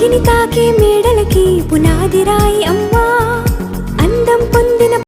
అంకిని తాకే మేడలకి పునాదిరాయి అమ్మా. అందం పొందిన